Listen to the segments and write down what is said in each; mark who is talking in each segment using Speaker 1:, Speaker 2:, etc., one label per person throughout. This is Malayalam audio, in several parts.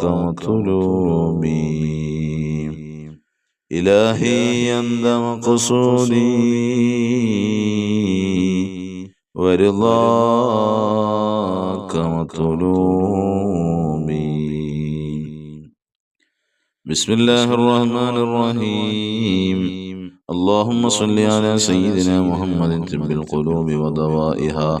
Speaker 1: مطلوبي إلهي أنت مقصودي ورضاك مطلوبي بسم الله الرحمن الرحيم اللهم صل على سيدنا محمد طب القلوب ودوائها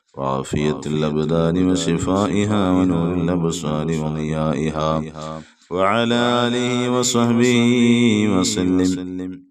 Speaker 1: وعافية الأبدان وشفائها ونور الأبصار وضيائها وعلى آله وصحبه وسلم.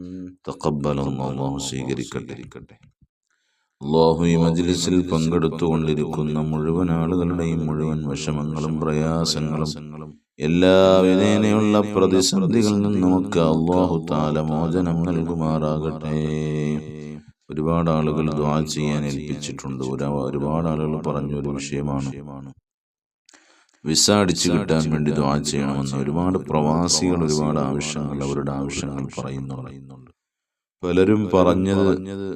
Speaker 1: തക്കബലല്ലാഹു സ്വീകരിക്കട്ടെ. അള്ളാഹു ഈ മജ്ലിസിൽ പങ്കെടുത്തുകൊണ്ടിരിക്കുന്ന മുഴുവൻ ആളുകളുടെയും മുഴുവൻ വിഷമങ്ങളും പ്രയാസങ്ങളും എല്ലാവിധേനയുള്ള പ്രതിസന്ധികളിൽ നിന്നും നമുക്ക് അള്ളാഹു താല മോചനം നൽകുമാറാകട്ടെ. ഒരുപാട് ആളുകൾ ദ്വാ ചെയ്യാൻ ഏൽപ്പിച്ചിട്ടുണ്ട്. ഒരുപാട് ആളുകൾ പറഞ്ഞ ഒരു വിഷയമാണ്. വിസ അടിച്ചു കിട്ടാൻ വേണ്ടി ദ്വാ ചെയ്യണമെന്ന് ഒരുപാട് പ്രവാസികൾ ഒരുപാട് ആവശ്യങ്ങൾ അവരുടെ ആവശ്യങ്ങൾ പറയുന്നു പലരും പറഞ്ഞത്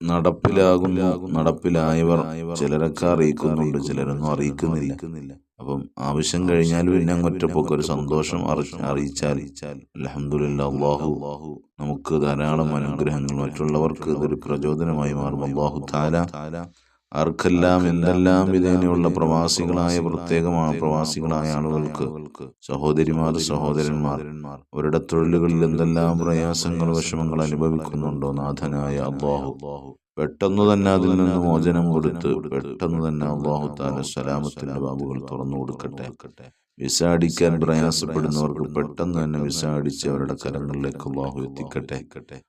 Speaker 1: നടപ്പിലാകുന്നു നടപ്പിലായവർ ചിലരൊക്കെ അറിയിക്കുന്നുണ്ട് ചിലരൊന്നും അറിയിക്കുന്നില്ല. അപ്പം ആവശ്യം കഴിഞ്ഞാൽ പിന്നെ അങ്ങൊറ്റപ്പൊക്കെ ഒരു സന്തോഷം അറി- അറിയിച്ചാൽ അലഹമുല്ല അള്ളാഹു നമുക്ക് ധാരാളം അനുഗ്രഹങ്ങൾ മറ്റുള്ളവർക്ക് ഇതൊരു പ്രചോദനമായി മാറും. അള്ളാഹു താല ആർക്കെല്ലാം എന്തെല്ലാം വിധേനയുള്ള പ്രവാസികളായ പ്രത്യേകമാണ് പ്രവാസികളായ ആളുകൾക്ക്. സഹോദരിമാർ സഹോദരന്മാർ അവരുടെ തൊഴിലുകളിൽ എന്തെല്ലാം പ്രയാസങ്ങൾ വിഷമങ്ങൾ അനുഭവിക്കുന്നുണ്ടോ നാഥനായ അള്ളാഹു? പെട്ടെന്ന് തന്നെ അതിൽ നിന്ന് മോചനം കൊടുത്ത് പെട്ടെന്ന് തന്നെ അള്ളാഹു താല സലാമത്തിന്റെ ബാബുകൾ തുറന്നു കൊടുക്കട്ടെ. വിസ അടിക്കാൻ പ്രയാസപ്പെടുന്നവർക്ക് പെട്ടെന്ന് തന്നെ വിസ അടിച്ച് അവരുടെ കരങ്ങളിലേക്ക് അള്ളാഹു എത്തിക്കട്ടെ.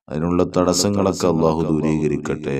Speaker 1: അതിനുള്ള തടസ്സങ്ങളൊക്കെ അള്ളാഹു ദൂരീകരിക്കട്ടെ.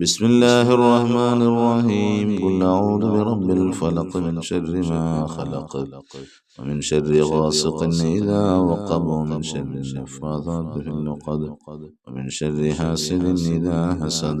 Speaker 1: بسم الله الرحمن الرحيم. قل أعوذ برب الفلق من شر ما خلق ومن شر غاسق إذا وقب ومن شر النفاثات في العقد ومن شر حاسد إذا حسد.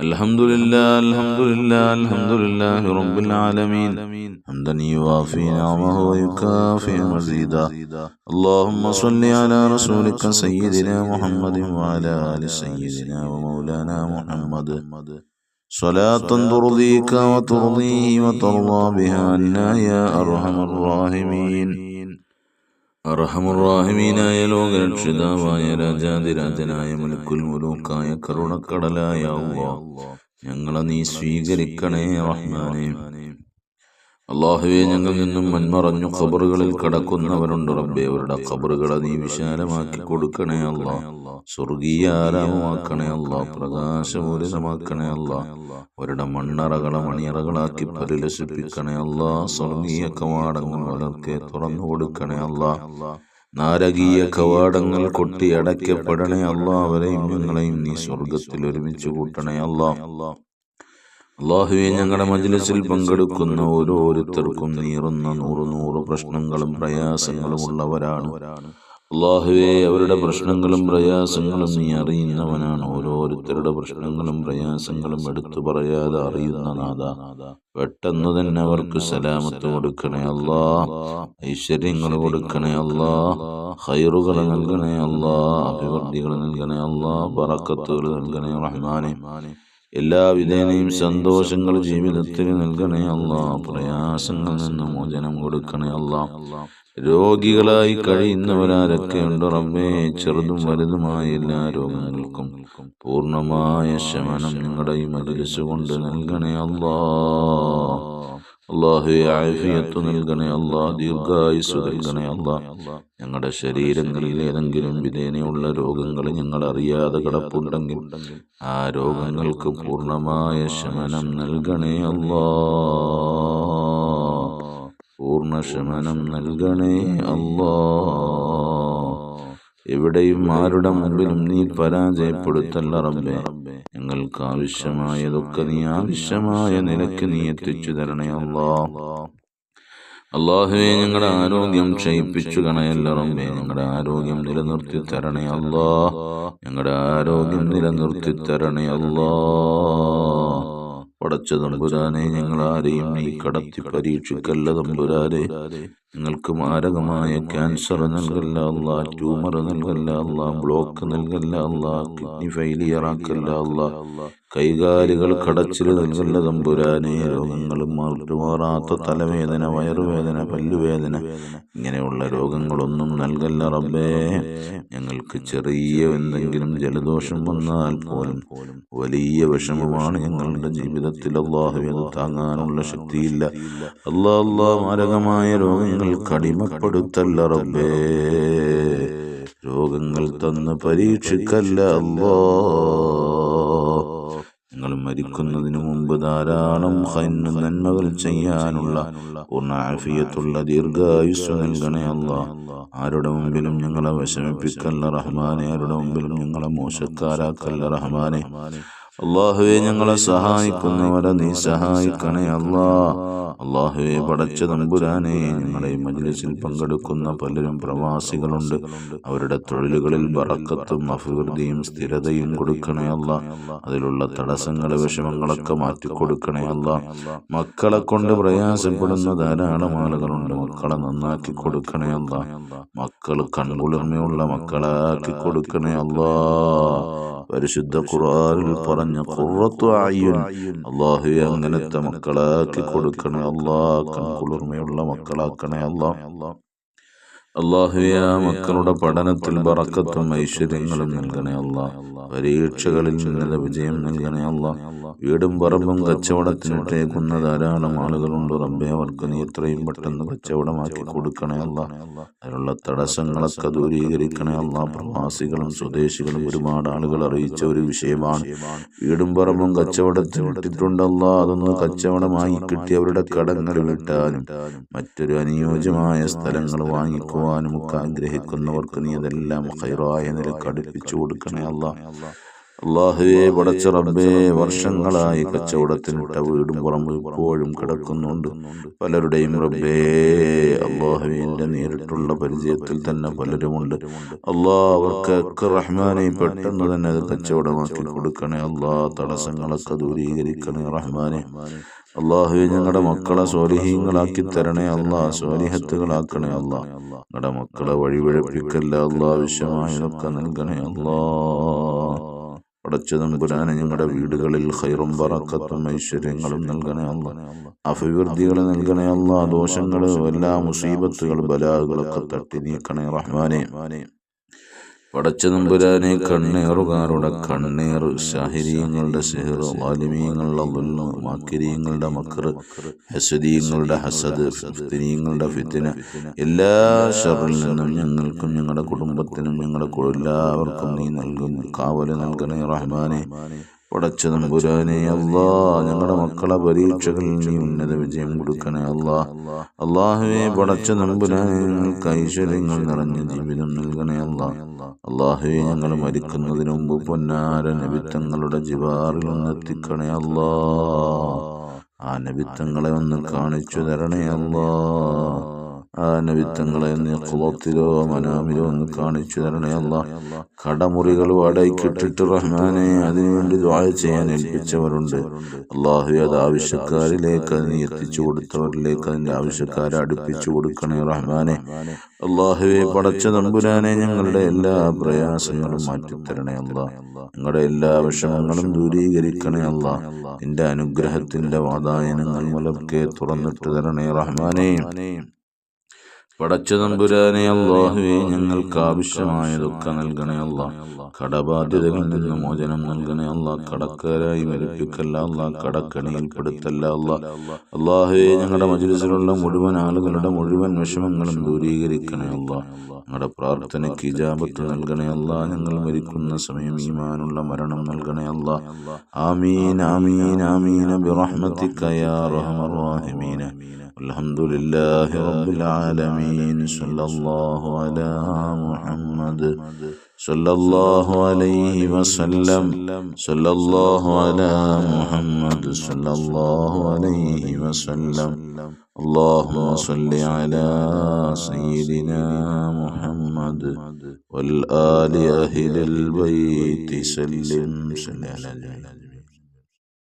Speaker 1: الحمد لله الحمد لله الحمد لله رب العالمين حمدا يوافي نعمه ويكافئ مزيدا اللهم صل على رسولك سيدنا محمد وعلى آل سيدنا ومولانا محمد صلاة ترضيك وترضيه وترضى بها عنا يا أرحم الراحمين അർഹമുറാഹിമീനായ ലോകരക്ഷിതാവായ രാജാതിരാജനായ മുലക്കുൽ മുലൂക്കായ കരുണക്കടലായ ഞങ്ങളെ നീ സ്വീകരിക്കണേ റഹ്മാനെ. അള്ളാഹുവെ ഞങ്ങളിൽ നിന്നും മന്മറഞ്ഞു ഖബറുകളിൽ കടക്കുന്നവരുണ്ട് റബ്ബെ. അവരുടെ ഖബറുകളെ നീ വിശാലമാക്കി കൊടുക്കണേ അല്ല സ്വർഗീയ ആരാമമാക്കണേ അല്ല പ്രകാശപൂരിതമാക്കണേ അല്ല അവരുടെ മണ്ണറകളെ മണിയറകളാക്കി പരിലസിപ്പിക്കണേ അല്ല സ്വർഗീയ കവാടങ്ങൾ അവർക്ക് തുറന്നു കൊടുക്കണേ അല്ല നാരകീയ കവാടങ്ങൾ കൊട്ടി അടയ്ക്കപ്പെടണേ അല്ല അവരെയും ഞങ്ങളെയും നീ സ്വർഗത്തിൽ ഒരുമിച്ച് കൂട്ടണേ അല്ല. അള്ളാഹുവെ ഞങ്ങളുടെ മജ്ലിസിൽ പങ്കെടുക്കുന്ന ഓരോരുത്തർക്കും നീറുന്ന നൂറ് നൂറ് പ്രശ്നങ്ങളും പ്രയാസങ്ങളും ഉള്ളവരാണ്. അള്ളാഹുവെ അവരുടെ പ്രശ്നങ്ങളും പ്രയാസങ്ങളും നീ അറിയുന്നവനാണ്. ഓരോരുത്തരുടെ പ്രശ്നങ്ങളും പ്രയാസങ്ങളും എടുത്തു പറയാതെ അറിയുന്ന നാഥ. പെട്ടെന്ന് തന്നെ അവർക്ക് സലാമത്ത് കൊടുക്കണേ അല്ലാ. ഐശ്വര്യങ്ങൾ കൊടുക്കണേ അല്ലാ. ഹൈറുകൾ നൽകണേ അല്ലാ. അഭിവൃദ്ധികൾ നൽകണേ അല്ലാ. പറക്കത്തുകൾ നൽകണേ റഹ്മാനെ. എല്ലാ വിധേനയും സന്തോഷങ്ങൾ ജീവിതത്തിൽ നൽകണേ അല്ല. പ്രയാസങ്ങളിൽ നിന്ന് മോചനം കൊടുക്കണേ അല്ല. രോഗികളായി കഴിയുന്നവരാരൊക്കെയുണ്ടോ റബ്ബേ. ചെറുതും വലുതുമായ എല്ലാ രോഗങ്ങൾക്കും പൂർണമായ ശമനം നിങ്ങളുടെ ഈ മജിലിസ് കൊണ്ട് നൽകണേ അല്ലാ. ആഫിയത്ത് നൽകണേ അല്ലാ. ദീർഘായുസ് നൽകണേ അല്ലാ. ഞങ്ങളുടെ ശരീരങ്ങളിൽ ഏതെങ്കിലും വിധേനയുള്ള രോഗങ്ങൾ ഞങ്ങൾ അറിയാതെ കിടപ്പുണ്ടെങ്കിൽ ആ രോഗങ്ങൾക്ക് പൂർണമായ ശമനം നൽകണേ അല്ലാ. പൂർണ ശമനം നൽകണേ അല്ലാ. എവിടെയും ആരുടെ മുമ്പിലും നീ പരാജയപ്പെടുത്തല്ല റബ്ബേ. ഞങ്ങൾക്ക് ആവശ്യമായതൊക്കെ നീ ആവശ്യമായ നിലയ്ക്ക് നീ എത്തിച്ചു തരണേ അല്ലാ. അള്ളാഹുവെ ഞങ്ങളുടെ ആരോഗ്യം ക്ഷയിപ്പിച്ചു കണയല്ല റബ്ബേ. ഞങ്ങളുടെ ആരോഗ്യം നിലനിർത്തി തരണേ അല്ലാ. ഞങ്ങളുടെ ആരോഗ്യം നിലനിർത്തി തരണേ അല്ലാ. പടച്ച തമ്പുരാനെ ഞങ്ങൾ ആരെയും നീ കടത്തി പരീക്ഷിക്കല്ല തമ്പുരാനെ. ഞങ്ങൾക്ക് മാരകമായ ക്യാൻസർ നൽകല്ല അല്ല ട്യൂമർ നൽകല്ല അല്ല ബ്ലോക്ക് നൽകല്ല അല്ല കിഡ്നി ഫെയിലിയർ ആക്കല്ല അല്ല കൈകാലുകൾ കടച്ചിൽ നൽകല്ല തമ്പുരാനെ രോഗങ്ങൾ മാറാത്ത തലവേദന വയറുവേദന പല്ലുവേദന ഇങ്ങനെയുള്ള രോഗങ്ങളൊന്നും നൽകല്ല റബ്ബേ. ഞങ്ങൾക്ക് ചെറിയ എന്തെങ്കിലും ജലദോഷം വന്നാൽ പോലും വലിയ വിഷമമാണ് ഞങ്ങളുടെ ജീവിതത്തിൽ അള്ളാഹു താങ്ങാനുള്ള ശക്തിയില്ല. അള്ളാഹ് മാരകമായ രോഗങ്ങൾ കടിമപ്പെടുത്തല്ല റബ്ബേ. രോഗങ്ങൾ തന്ന് പരീക്ഷിക്കല്ല അല്ലോ. നിങ്ങൾ മരിക്കുന്നതിന് മുമ്പ് ധാരാളം ഹൈന് നന്മകൾ ചെയ്യാനുള്ള പൂർണാഫിയത്തുള്ള ദീർഘായുസ് നൽകണേ അല്ല. ആരുടെ മുമ്പിലും ഞങ്ങളെ വിഷമിപ്പിക്കല്ല റഹ്മാനെ ആരുടെ മുമ്പിലും ഞങ്ങളെ മോശക്കാരാക്കല്ല റഹ്മാനെ. അള്ളാഹുവെ ഞങ്ങളെ സഹായിക്കുന്നവരെ നീ സഹായിക്കണേ അല്ലാ. അള്ളാഹുവെ പടച്ച തമ്പുരാനെ ഞങ്ങളെ മജ്ലിസിൽ പങ്കെടുക്കുന്ന പലരും പ്രവാസികളുണ്ട്. അവരുടെ തൊഴിലുകളിൽ ബറക്കത്തും അഭിവൃദ്ധിയും സ്ഥിരതയും കൊടുക്കണേ അല്ല അതിലുള്ള തടസ്സങ്ങളെ വിഷമങ്ങളൊക്കെ മാറ്റിക്കൊടുക്കണേ അല്ല മക്കളെ കൊണ്ട് പ്രയാസപ്പെടുന്ന ധാരാളം ആളുകളുണ്ട്. മക്കളെ നന്നാക്കി കൊടുക്കണേ അല്ല മക്കൾ കൺകുളിർമയുള്ള മക്കളാക്കി കൊടുക്കണേ അല്ലാ പരിശുദ്ധ ഖുർആനിൽ പറഞ്ഞ ഖുർറത്തു അയ്യുൻ. അള്ളാഹു അങ്ങനത്തെ മക്കളാക്കി കൊടുക്കണേ അല്ലാ കൺകുളിർമയുള്ള മക്കളാക്കണേ അള്ളാ. അള്ളാഹുവെ ആ മക്കളുടെ പഠനത്തിൽ ബറക്കത്തും ഐശ്വര്യങ്ങളും നൽകണേ അല്ല പരീക്ഷകളിൽ ഉന്നത വിജയം നൽകണേ അല്ല വീടും പറമ്പും കച്ചവടത്തിനിട്ടേക്കുന്ന ധാരാളം ആളുകളുണ്ട് റബ്ബെ അവർക്ക് നീ എത്രയും പെട്ടെന്ന് കച്ചവടമാക്കി കൊടുക്കണേ അല്ല. അതിനുള്ള തടസ്സങ്ങളൊക്കെ ദൂരീകരിക്കണേ അല്ല. പ്രവാസികളും സ്വദേശികളും ഒരുപാട് ആളുകൾ അറിയിച്ച ഒരു വിഷയമാണ്. വീടും പറമ്പും കച്ചവടത്തിനിട്ടിട്ടുണ്ടല്ല അതൊന്ന് കച്ചവടമായി കിട്ടി അവരുടെ കടങ്ങൾ വിട്ടാനും മറ്റൊരു അനുയോജ്യമായ സ്ഥലങ്ങൾ വാങ്ങിക്കുവാനും ഒക്കെ ആഗ്രഹിക്കുന്നവർക്ക് നീ അതെല്ലാം ഹൈറായ നിലയ്ക്ക് അടുപ്പിച്ചു കൊടുക്കണേ അല്ല. അള്ളാഹുവെ പടച്ച റബ്ബേ വർഷങ്ങളായി കച്ചവടത്തിനിട്ട വീടും പുറമ്പ് ഇപ്പോഴും കിടക്കുന്നുണ്ട്. പലരുടെയും റബ്ബേ അള്ളാഹുവിന്റെ നേരിട്ടുള്ള പരിചയത്തിൽ തന്നെ പലരുമുണ്ട്. അള്ളാഹ് അവർക്ക് റഹ്മാനെ പെട്ടെന്ന് തന്നെ അത് കച്ചവടമാക്കി കൊടുക്കണേ. അള്ളാഹ് തടസ്സങ്ങളൊക്കെ ദൂരീകരിക്കണേ റഹ്മാനെ. അള്ളാഹുവെ ഞങ്ങളുടെ മക്കളെ സ്വാലിഹീങ്ങളാക്കി തരണേ. അള്ളാഹ് സ്വാലിഹത്തുകളാക്കണേ. അള്ളാ ഞങ്ങളുടെ മക്കളെ വഴിവഴപ്പിക്കല്ല അള്ളാഹ് ആവശ്യമായതൊക്കെ നൽകണേ. അല്ലാ പടച്ച തമ്പുരാനെ ഞങ്ങളുടെ വീടുകളിൽ ഹൈറും പറക്കത്തും ഐശ്വര്യങ്ങളും നൽകണേ അല്ല. അഭിവൃദ്ധികൾ നൽകണേ അല്ല. ദോഷങ്ങൾ എല്ലാ മുസീബത്തുകൾ ബലാഹുകളൊക്കെ തട്ടി നീക്കണേ റഹ്മാനെ. പടച്ച നമ്പുരാനെ കണ്ണേറുകാരുടെ കണ്ണേർ ഷാഹിരീയങ്ങളുടെ സെഹർ വാലിമീയങ്ങളുടെ ദുൽമ മാക്കിരീയങ്ങളുടെ മക്കർ ഹസദീയങ്ങളുടെ ഹസദ് ഫിത്തിനീയങ്ങളുടെ ഫിത്തിന. എല്ലാ ഷറിൽ നിന്നും ഞങ്ങൾക്കും ഞങ്ങളുടെ കുടുംബത്തിനും ഞങ്ങളുടെ എല്ലാവർക്കും നീ നൽകുന്നു. കാവൽ നൽകണേ റഹ്മാനെ. പടച്ച നമ്പുരാനെ അള്ളാ ഞങ്ങളുടെ മക്കളെ പരീക്ഷകളിൽ നീ ഉന്നത വിജയം കൊടുക്കണേ അള്ളാ അള്ളാഹുവെ പടച്ച നമ്പുരാനെ ഞങ്ങൾക്ക് ഐശ്വര്യങ്ങൾ നിറഞ്ഞ ജീവിതം നൽകണേ അള്ളാ അള്ളാഹുവെ ഞങ്ങൾ മരിക്കുന്നതിന് മുമ്പ് പൊന്നാര നബിത്തങ്ങളുടെ ജിവാറിൽ ഒന്നെത്തിക്കണേ അള്ളാ ആ നബിത്തങ്ങളെ ഒന്ന് കാണിച്ചു തരണേ അല്ലാ. ആ നബിത്തങ്ങളെ നീ കുളത്തിലോ മനാമിലോ ഒന്ന് കാണിച്ചു തരണേ അല്ല. കടമുറികൾ വാടകയ്ക്കിട്ടിട്ട് റഹ്മാനെ അതിനുവേണ്ടി ദ്വായ ചെയ്യാൻ ഏൽപ്പിച്ചവരുണ്ട്. അള്ളാഹു അത് ആവശ്യക്കാരിലേക്ക് അത് നീ എത്തിച്ചു കൊടുത്തവരിലേക്ക് അതിന്റെ ആവശ്യക്കാരെ അടുപ്പിച്ചു കൊടുക്കണേ റഹ്മാനെ. അള്ളാഹുവെ പടച്ച നമ്പുരാനെ ഞങ്ങളുടെ എല്ലാ പ്രയാസങ്ങളും മാറ്റിത്തരണേ അല്ല. ഞങ്ങളുടെ എല്ലാ വിഷമങ്ങളും ദൂരീകരിക്കണേ അല്ല. നിന്റെ അനുഗ്രഹത്തിന്റെ വാതായനങ്ങൾ മുലർക്കെ തുറന്നിട്ട് തരണേ റഹ്മാനെ. പടച്ച നമ്പുരാനെ അള്ളാഹുവെ ഞങ്ങൾക്ക് ആവശ്യമായതൊക്കെ നൽകണേ അല്ല കടബാധ്യതകളിൽ നിന്ന് മോചനം നൽകണേ അല്ല കടക്കാരായി മരിപ്പിക്കല്ല അല്ല കടക്കണിയിൽപ്പെടുത്തല്ല അല്ല അള്ളാഹുവെ ഞങ്ങളുടെ മജുരസിലുള്ള മുഴുവൻ ആളുകളുടെ മുഴുവൻ വിഷമങ്ങളും ദൂരീകരിക്കണേ അല്ല ഞങ്ങളുടെ പ്രാർത്ഥനയ്ക്ക് ഇജാബത്ത് നൽകണേ അല്ല ഞങ്ങൾ മരിക്കുന്ന സമയം ഈമാനുള്ള മരണം നൽകണേ അല്ല ആമീൻ ആമീൻ ആമീൻ. ബിറഹ്മതിക യാ റഹ്മർ റഹീമീൻ. الحمد لله رب العالمين صلى الله على محمد صلى الله عليه وسلم صلى الله على محمد صلى الله عليه وسلم اللهم صل على سيدنا محمد والآل أهل البيت سلم سلم